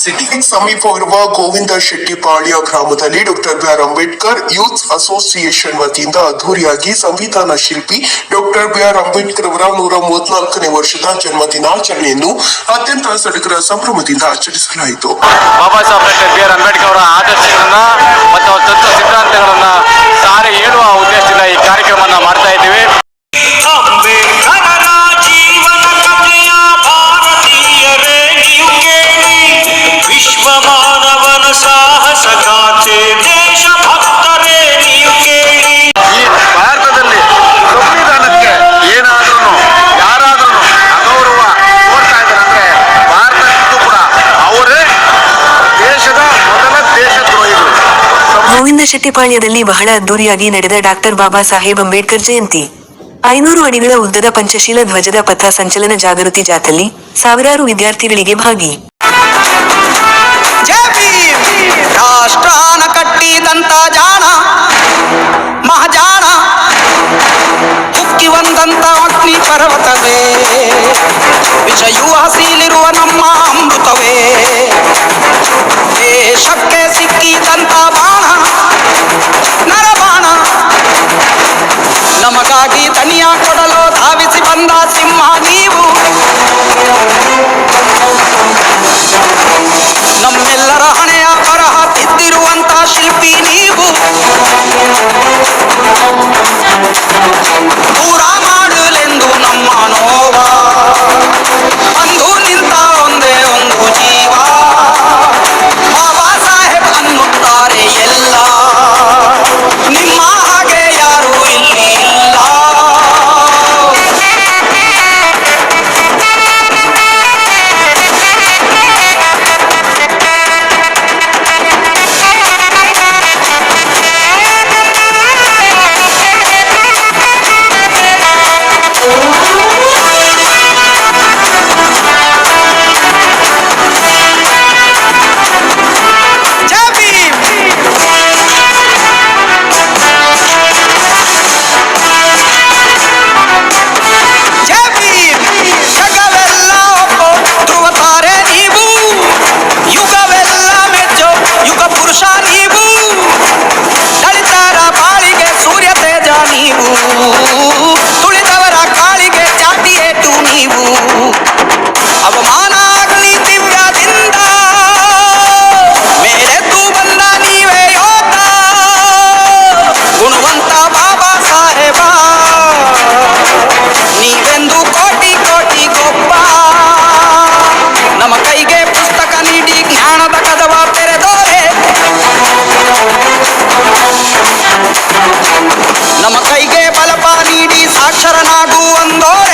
City ಸಮೀಪವಿರುವ ಗೋವಿಂದ ಶೆಟ್ಟಿಪಾಳ್ಯ ಗ್ರಾಮದಲ್ಲಿ doctor B R Ambedkar youth association ವತಿಯಿಂದ ಅದ್ದೂರಿಯಾಗಿ ಸಂವಿಧಾನ ಶಿಲ್ಪಿ ಡಾಕ್ಟರ್ ಬಿ ಆರ್ ಅಂಬೇಡ್ಕರ್ ಅವರ ನೂರ ಮೂವತ್ನಾಲ್ಕನೇ ವರ್ಷದ ಜನ್ಮ ದಿನಾಚರಣೆಯನ್ನು ಅತ್ಯಂತ ಸಡಗರ ಸಂಭ್ರಮದಿಂದ ಆಚರಿಸಲಾಯಿತು. Baba Saheb doctor B R Ambedkar ಅವರ ಆದರ್ಶಗಳನ್ನ ಮತ್ತು ಅವರ ತತ್ವ ಸಿದ್ಧಾಂತಗಳನ್ನ ಸಾರಿ ಹೇಳುವ ಉದ್ದೇಶದಿಂದ ಈ ಕಾರ್ಯಕ್ರಮವನ್ನು ಮಾಡ್ತಾ ಇದ್ದೀವಿ. ಶೆಟ್ಟಿಪಾಳ್ಯದಲ್ಲಿ ಬಹಳ ಅದ್ದೂರಿಯಾಗಿ ನಡೆದ ಡಾಕ್ಟರ್ ಬಾಬಾ ಸಾಹೇಬ್ ಅಂಬೇಡ್ಕರ್ ಜಯಂತಿ. ಐನೂರು ಅಡಿಗಳ ಉದ್ದದ ಪಂಚಶೀಲ ಧ್ವಜದ ಪಥ ಸಂಚಲನ ಜಾಗೃತಿ ಜಾಥಲ್ಲಿ ಸಾವಿರಾರು ವಿದ್ಯಾರ್ಥಿಗಳಿಗೆ ಭಾಗಿ! ರಾಷ್ಟ್ರಾನ ಜಾಣ ನಮ್ಮ ಅಮೃತವೇ. ದೇಶಕ್ಕೆ ಸಿಕ್ಕಿದಂತ ಬಾಣ ನರಬಾಣ. ನಮಗಾಗಿ ತನಿಯ ಕೊಡಲು ಧಾವಿಸಿ ಬಂದ ಸಿಂಹ ನೀವು. ನಮ್ಮೆಲ್ಲರ ಹಣೆಯ ಬರಹ ತಿದ್ದಿರುವಂತಹ ಶಿಲ್ಪಿ ಒಂದು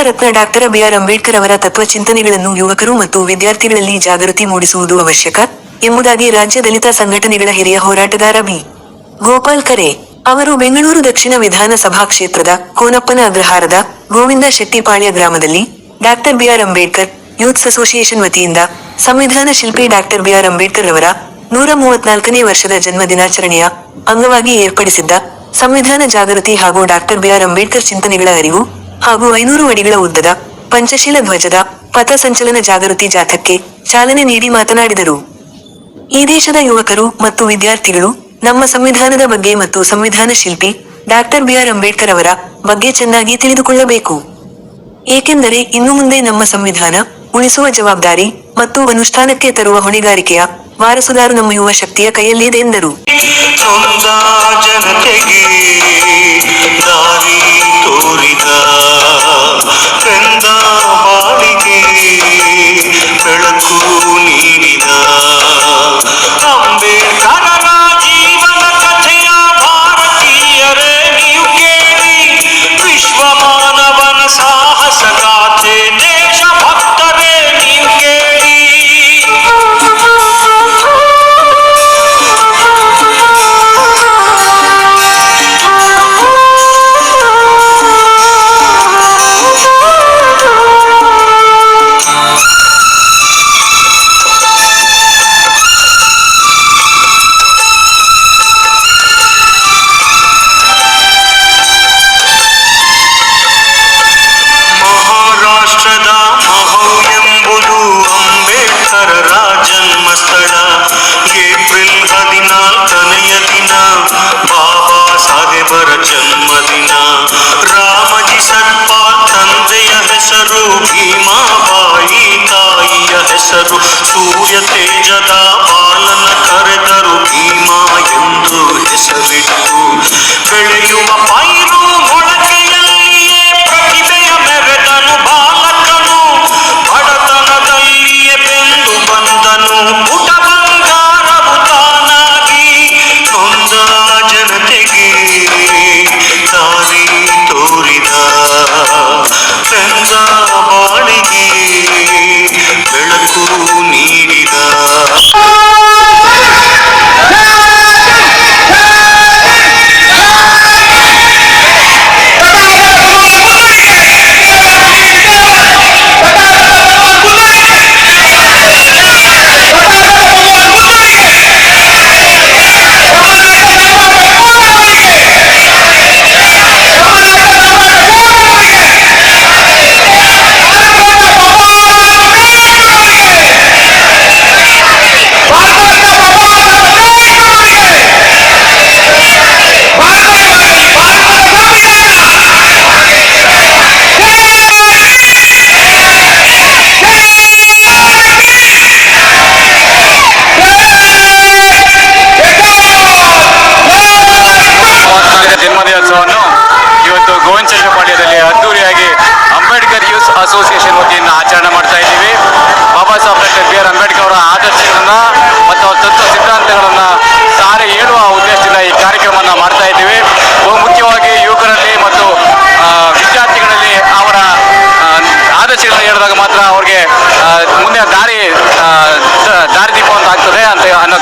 ನಮ್ಮ Bharat Ratna doctor B R Ambedkar ಅವರ ತತ್ವ ಚಿಂತನೆಗಳನ್ನು ಯುವಕರು ಮತ್ತು ವಿದ್ಯಾರ್ಥಿಗಳಲ್ಲಿ ಜಾಗೃತಿ ಮೂಡಿಸುವುದು ಅವಶ್ಯಕ ಎಂಬುದಾಗಿ ರಾಜ್ಯ ದಲಿತ ಸಂಘಟನೆಗಳ ಹಿರಿಯ ಹೋರಾಟಗಾರ ಬಿ. ಗೋಪಾಲ್ ಕರೆ ಅವರು ಬೆಂಗಳೂರು ದಕ್ಷಿಣ ವಿಧಾನಸಭಾ ಕ್ಷೇತ್ರದ ಕೋನಪ್ಪನ ಅಗ್ರಹಾರದ ಗೋವಿಂದ ಶೆಟ್ಟಿಪಾಳ್ಯ ಗ್ರಾಮದಲ್ಲಿ doctor B R Ambedkar youths association ವತಿಯಿಂದ ಸಂವಿಧಾನ ಶಿಲ್ಪಿ ಡಾಕ್ಟರ್ ಬಿಆರ್ ಅಂಬೇಡ್ಕರ್ ಅವರ ನೂರ ಮೂವತ್ನಾಲ್ಕನೇ ವರ್ಷದ ಜನ್ಮ ದಿನಾಚರಣೆಯ ಅಂಗವಾಗಿ ಏರ್ಪಡಿಸಿದ್ದ ಸಂವಿಧಾನ ಜಾಗೃತಿ ಹಾಗೂ ಡಾಕ್ಟರ್ ಬಿಆರ್ ಅಂಬೇಡ್ಕರ್ ಚಿಂತನೆಗಳ ಅರಿವು ಹಾಗೂ ಐನೂರು ಅಡಿಗಳ ಉದ್ದದ ಪಂಚಶೀಲ ಧ್ವಜದ ಪಥಸಂಚಲನ ಜಾಗೃತಿ ಜಾಥಕ್ಕೆ ಚಾಲನೆ ನೀಡಿ ಮಾತನಾಡಿದರು. ಈ ದೇಶದ ಯುವಕರು ಮತ್ತು ವಿದ್ಯಾರ್ಥಿಗಳು ನಮ್ಮ ಸಂವಿಧಾನದ ಬಗ್ಗೆ ಮತ್ತು ಸಂವಿಧಾನ ಶಿಲ್ಪಿ ಡಾಕ್ಟರ್ ಬಿ ಆರ್ ಅಂಬೇಡ್ಕರ್ ಅವರ ಬಗ್ಗೆ ಚೆನ್ನಾಗಿ ತಿಳಿದುಕೊಳ್ಳಬೇಕು. ಏಕೆಂದರೆ ಇನ್ನು ಮುಂದೆ ನಮ್ಮ ಸಂವಿಧಾನ ಉಳಿಸುವ ಜವಾಬ್ದಾರಿ ಮತ್ತು ಅನುಷ್ಠಾನಕ್ಕೆ ತರುವ ಹೊಣೆಗಾರಿಕೆಯ ವಾರಸುದಾರು ನಮ್ಮ ಯುವ ಶಕ್ತಿಯ ಕೈಯಲ್ಲಿದೆ ಎಂದರು. ಬೆಳಕು ನೀಡಿದ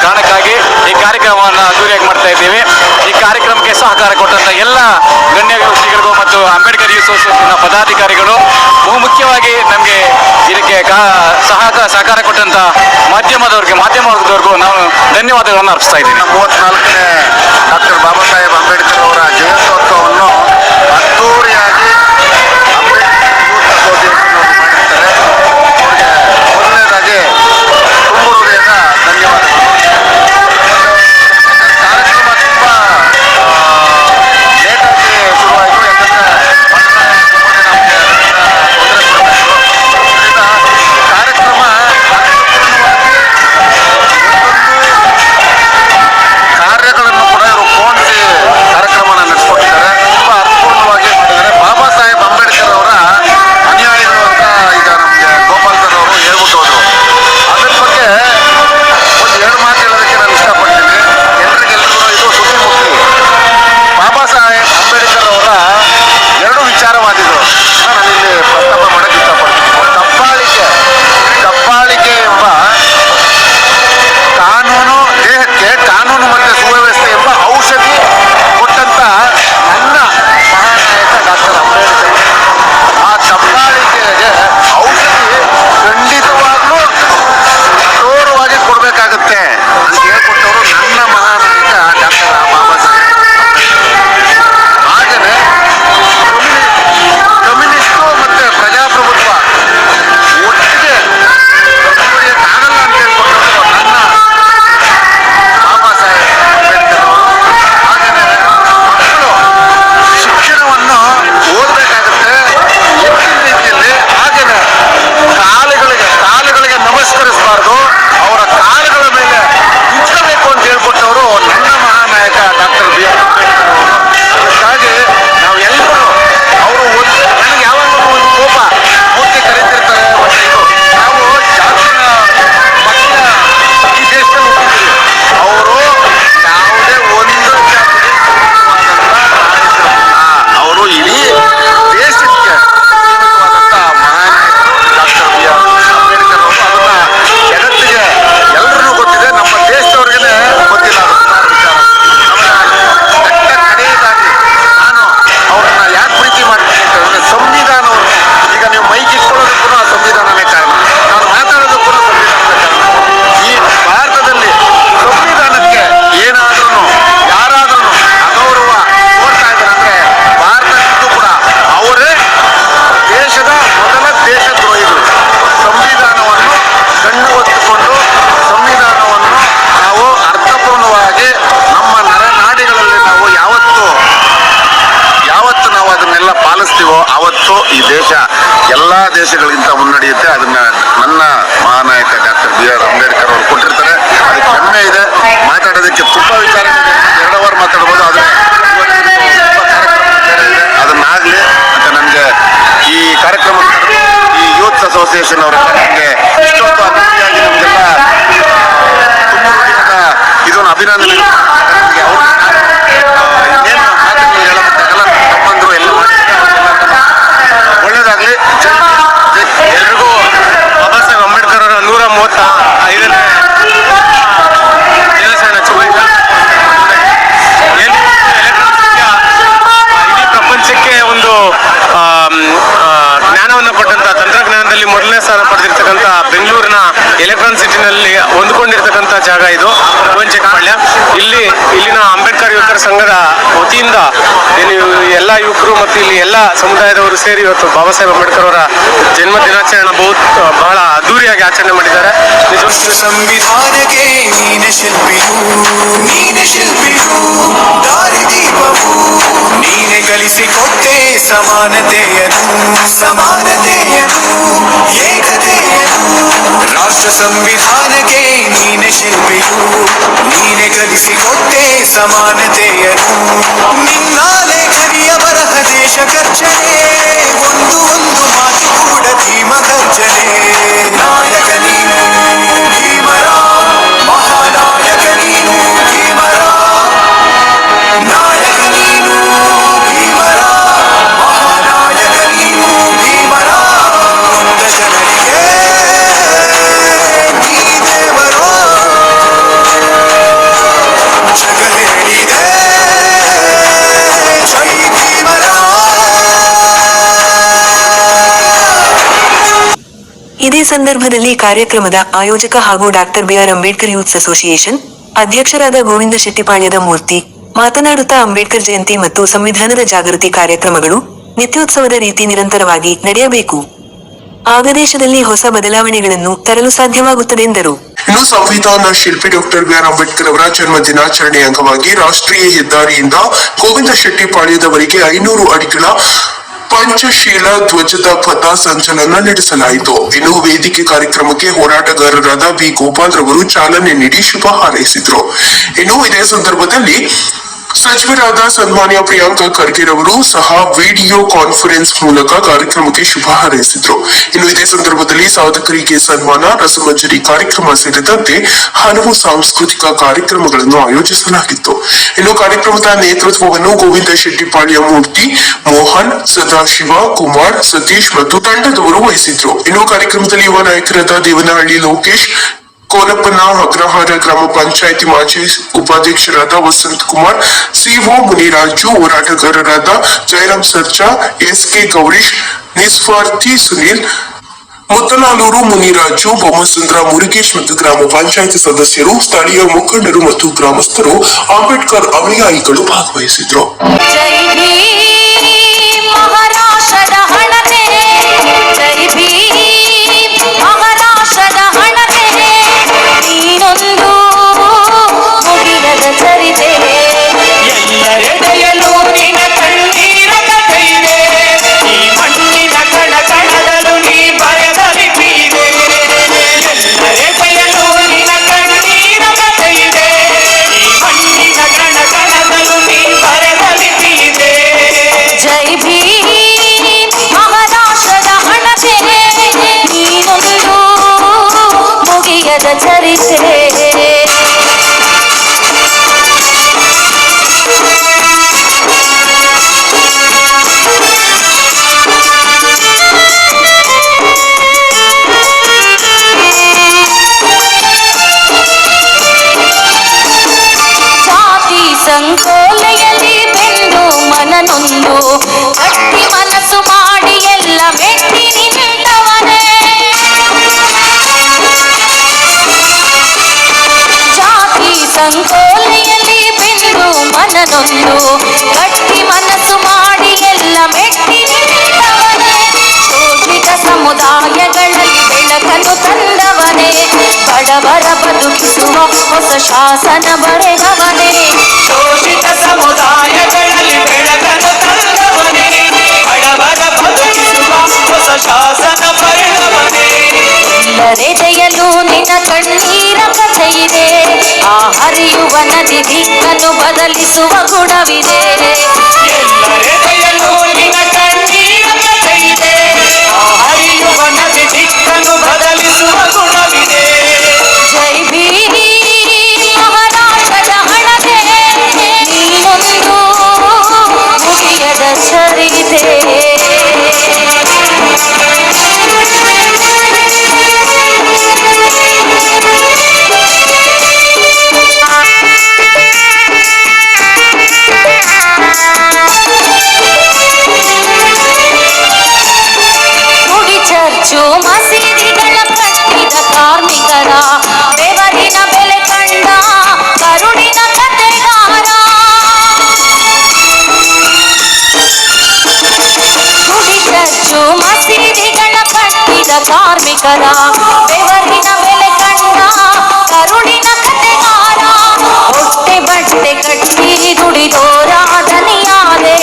ಕಾರಣಕ್ಕಾಗಿ ಈ ಕಾರ್ಯಕ್ರಮವನ್ನು ಅದ್ದೂರಿಯಾಗಿ ಮಾಡ್ತಾ ಇದ್ದೀವಿ. ಈ ಕಾರ್ಯಕ್ರಮಕ್ಕೆ ಸಹಕಾರ ಕೊಟ್ಟಂತ ಎಲ್ಲ ಗಣ್ಯ ವ್ಯಕ್ತಿಗಳಿಗೂ ಮತ್ತು ಅಂಬೇಡ್ಕರ್ ಯೂತ್ ಪದಾಧಿಕಾರಿಗಳು, ಬಹು ಮುಖ್ಯವಾಗಿ ನಮಗೆ ಇದಕ್ಕೆ ಸಹಕಾರ ಸಹಕಾರ ಕೊಟ್ಟಂತ ಮಾಧ್ಯಮದವ್ರಿಗೆ, ಮಾಧ್ಯಮ ವರ್ಗದವ್ರಿಗೂ ನಾವು ಧನ್ಯವಾದಗಳನ್ನು ಅರ್ಪಿಸ್ತಾ ಇದ್ದೀನಿ ಮೂವತ್ನಾಲ್ಕನೇ ಡಾಕ್ಟರ್ ಬಾಬಾ ಸಾಹೇಬ್ ಅಂಬೇಡ್ಕರ್ ಅವರ ಜಯಂತ್ಯೋತ್ಸವವನ್ನು ಅದ್ದೂರಿಯಾಗಿ ಮುನ್ನಡೆಯುತ್ತೆ ಅದನ್ನ ನನ್ನ ಮಹಾನಾಯಕ ಡಾಕ್ಟರ್ ಬಿ ಆರ್ ಅಂಬೇಡ್ಕರ್ ಅವರು ಕೊಟ್ಟಿರ್ತಾರೆ. ಅದಕ್ಕೆ ಹೆಮ್ಮೆ ಇದೆ. ಮಾತಾಡೋದಕ್ಕೆ ತುಂಬಾ ವಿಚಾರ ಎರಡು ಅವರ್ ಮಾತಾಡ್ಬೋದು, ಆದರೆ ಅದನ್ನಾಗ್ಲಿ ಅಂತ ನನಗೆ ಈ ಕಾರ್ಯಕ್ರಮ ಈ ಯೂತ್ ಅಸೋಸಿಯೇಷನ್ ಅವರ ನನಗೆ ಇಷ್ಟೊಂದು ಜಾಗ ಇದು. ಪಾಳ್ಯ. ಇಲ್ಲಿ ಇಲ್ಲಿನ ಅಂಬೇಡ್ಕರ್ ಯುವಕರ ಸಂಘದ ವತಿಯಿಂದ ಏನು ಎಲ್ಲ ಯುವಕರು ಮತ್ತು ಇಲ್ಲಿ ಎಲ್ಲ ಸಮುದಾಯದವರು ಸೇರಿ ಇವತ್ತು ಬಾಬಾ ಸಾಹೇಬ್ ಅಂಬೇಡ್ಕರ್ ಅವರ ಜನ್ಮ ದಿನಾಚರಣೆ ಬಹುತ್ ಬಹಳ ಅದ್ದೂರಿಯಾಗಿ ಆಚರಣೆ ಮಾಡಿದ್ದಾರೆ. ಸಂವಿಧಾನಕ್ಕೆ ನೀನೆ ಶಿಲ್ಪಿಯು ನೀನೆ ಶಿಲ್ಪಿಯು ದಾರಿದೀಪವು ನೀನೆ ಕಲಿಸಿಕೊಟ್ಟೆ ಸಮಾನತೆಯನ್ನು ಸಮಾನತೆಯನ್ನು, ಏಕತೆಯನ್ನು. ರಾಷ್ಟ್ರ ಸಂವಿಧಾನಕ್ಕೆ ನೀನೆ ಶಿಲ್ಪಿಯು, ನೀನೆ ಕಲಿಸಿಕೊಟ್ಟೆ ಸಮಾನತೆಯನು Jenny. ಇದೇ ಸಂದರ್ಭದಲ್ಲಿ ಕಾರ್ಯಕ್ರಮದ ಆಯೋಜಕ ಹಾಗೂ doctor B R Ambedkar youths association ಅಧ್ಯಕ್ಷರಾದ ಗೋವಿಂದ ಶೆಟ್ಟಿಪಾಳ್ಯದ ಮೂರ್ತಿ ಮಾತನಾಡುತ್ತಾ ಅಂಬೇಡ್ಕರ್ ಜಯಂತಿ ಮತ್ತು ಸಂವಿಧಾನದ ಜಾಗೃತಿ ಕಾರ್ಯಕ್ರಮಗಳು ನಿತ್ಯೋತ್ಸವದ ರೀತಿ ನಿರಂತರವಾಗಿ ನಡೆಯಬೇಕು. ಆಗ ದೇಶದಲ್ಲಿ ಹೊಸ ಬದಲಾವಣೆಗಳನ್ನು ತರಲು ಸಾಧ್ಯವಾಗುತ್ತದೆ ಎಂದರು. ಇನ್ನು ಸಂವಿಧಾನ ಶಿಲ್ಪಿ ಡಾಕ್ಟರ್ ಬಿ ಆರ್ ಅಂಬೇಡ್ಕರ್ ಅವರ ಜನ್ಮ ದಿನಾಚರಣೆ ಅಂಗವಾಗಿ ರಾಷ್ಟ್ರೀಯ ಹೆದ್ದಾರಿಯಿಂದ ಗೋವಿಂದ ಶೆಟ್ಟಿಪಾಳ್ಯದವರಿಗೆ ಐನೂರು ಅಡಿಗಳ ಪಂಚಶೀಲ ಧ್ವಜದ ಪಥ ಸಂಚಲನ ನಡೆಸಲಾಯಿತು. ಇನ್ನು ವೇದಿಕೆ ಕಾರ್ಯಕ್ರಮಕ್ಕೆ ಹೋರಾಟಗಾರರಾದ ಬಿ ಗೋಪಾಲ್ ರವರು ಚಾಲನೆ ನೀಡಿ ಶುಭ ಹಾರೈಸಿದ್ರು. ಇನ್ನು ಇದೇ ಸಂದರ್ಭದಲ್ಲಿ ಸಚಿವರಾದ ಸನ್ಮಾನ್ಯ ಪ್ರಿಯಾಂಕ ಖರ್ಗೆ ಅವರು ಸಹ ವಿಡಿಯೋ ಕಾನ್ಫರೆನ್ಸ್ ಮೂಲಕ ಕಾರ್ಯಕ್ರಮಕ್ಕೆ ಶುಭ ಹಾರೈಸಿದ್ರು. ಇನ್ನು ಇದೇ ಸಂದರ್ಭದಲ್ಲಿ ಸಾಧಕರಿಗೆ ಸನ್ಮಾನ, ರಸಮಂಜರಿ ಕಾರ್ಯಕ್ರಮ ಸೇರಿದಂತೆ ಹಲವು ಸಾಂಸ್ಕೃತಿಕ ಕಾರ್ಯಕ್ರಮಗಳನ್ನು ಆಯೋಜಿಸಲಾಗಿತ್ತು. ಇನ್ನು ಕಾರ್ಯಕ್ರಮದ ನೇತೃತ್ವವನ್ನು ಗೋವಿಂದ ಶೆಟ್ಟಿಪಾಳ್ಯ ಮೂರ್ತಿ, ಮೋಹನ್, ಸದಾಶಿವ, ಕುಮಾರ್, ಸತೀಶ್ ಮತ್ತು ತಂಡದವರು ವಹಿಸಿದ್ರು. ಇನ್ನು ಕಾರ್ಯಕ್ರಮದಲ್ಲಿ ಯುವ ನಾಯಕರಾದ ದೇವನಹಳ್ಳಿ ಲೋಕೇಶ್ ಕೋಲಪ್ಪನ ಅಗ್ರಹಾರ ಗ್ರಾಮ ಪಂಚಾಯಿತಿ ಮಾಜಿ ಉಪಾಧ್ಯಕ್ಷರಾದ Vasant Kumar CO Muniraju ಹೋರಾಟಗಾರರಾದ Jayaram Sarja S K Gourish ನಿಸ್ವಾರ್ಥಿ Sunil ಮುತ್ತಲಾಲೂರು Muniraju ಬೊಮ್ಮಸುಂದ್ರ Murugesh ಮತ್ತು ಗ್ರಾಮ ಪಂಚಾಯಿತಿ ಸದಸ್ಯರು ಸ್ಥಳೀಯ ಮುಖಂಡರು ಮತ್ತು ಗ್ರಾಮಸ್ಥರು ಅಂಬೇಡ್ಕರ್ ಅನುಯಾಯಿಗಳು ಭಾಗವಹಿಸಿದ್ರು ಮನನೊಂದು ಗಟ್ಟಿ ಮನಸ್ಸು ಮಾಡಿ ಎಲ್ಲ ಮೆಟ್ಟಿ ಶೋಷಿತ ಸಮುದಾಯಗಳಲ್ಲಿ ಬೆಳಕನ್ನು ತಂದವನೇ, ಬಡವರ ಬದುಕಿಸುವ ಹೊಸ ಶಾಸನ ಬರೆದವನೇ. ಶೋಷಿತ ಸಮುದಾಯಗಳಲ್ಲಿ ಎಲ್ಲರೆದೆಯಲು ನಿನ್ನ ಕಣ್ಣೀರ ಕಥೆಯಿದೆ. ಆ ಹರಿಯುವ ನದಿ ದಿಕ್ಕನ್ನು ಬದಲಿಸುವ ಗುಣವಿದೆ. ಎಲ್ಲರೆದೆಯಲು ನಿನ್ನ ಆ ಹರಿಯುವ ನದಿ ದಿಕ್ಕನ್ನು ಬದಲಿಸುವ ಗುಣವಿದೆ. ಜೈ ಕಾರ್ಮಿಕರ ಬೆವರಿನ ಬೆಲೆ ಕಂಡ ಕರುಣಿನ ಕತೆಗಾರ ಹೊಟ್ಟೆ ಬಟ್ಟೆ ಕಟ್ಟಿ ದುಡಿದೋರ ದನಿಯಾದೆ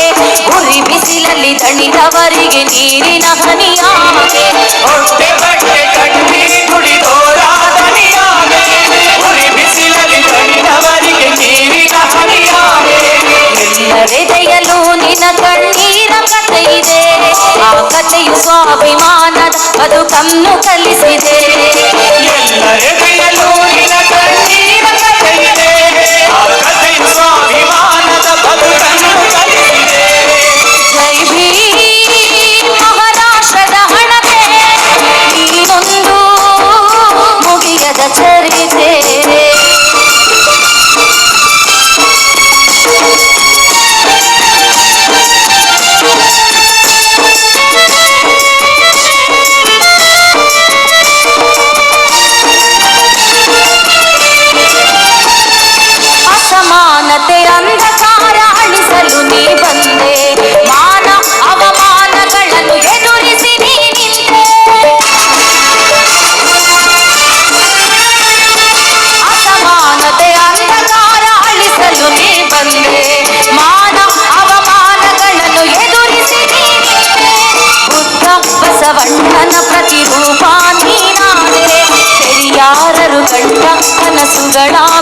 ಉರಿ ಬಿಸಿಲಲ್ಲಿ ದಣಿದವರಿಗೆ ನೀರಿನ ಹನಿಯಾದೆ ಹೊಟ್ಟೆ ಬಟ್ಟೆ ಕಟ್ಟಿ ದುಡಿದೋರ ದನಿಯಾದೆ ಉರಿ ಬಿಸಿಲಲ್ಲಿ ದಣಿದವರಿಗೆ ನೀರಿನ ಹನಿಯಾದೆ ಎಲ್ಲರೆದೆಯಲು ನಿನ್ನ ಕಣ್ಣೀರ ಕಥೆ ಇದೆ ಆ ಕಥೆಯು ಸ್ವಾಭಿಮಾನದ ಬದುಕನ್ನು ಕಲಿಸಿದೆ ಎಲ್ಲರೆದೆಯಲ್ಲೂ ನಿನ ಕಣ್ಣೀರ ಗಳ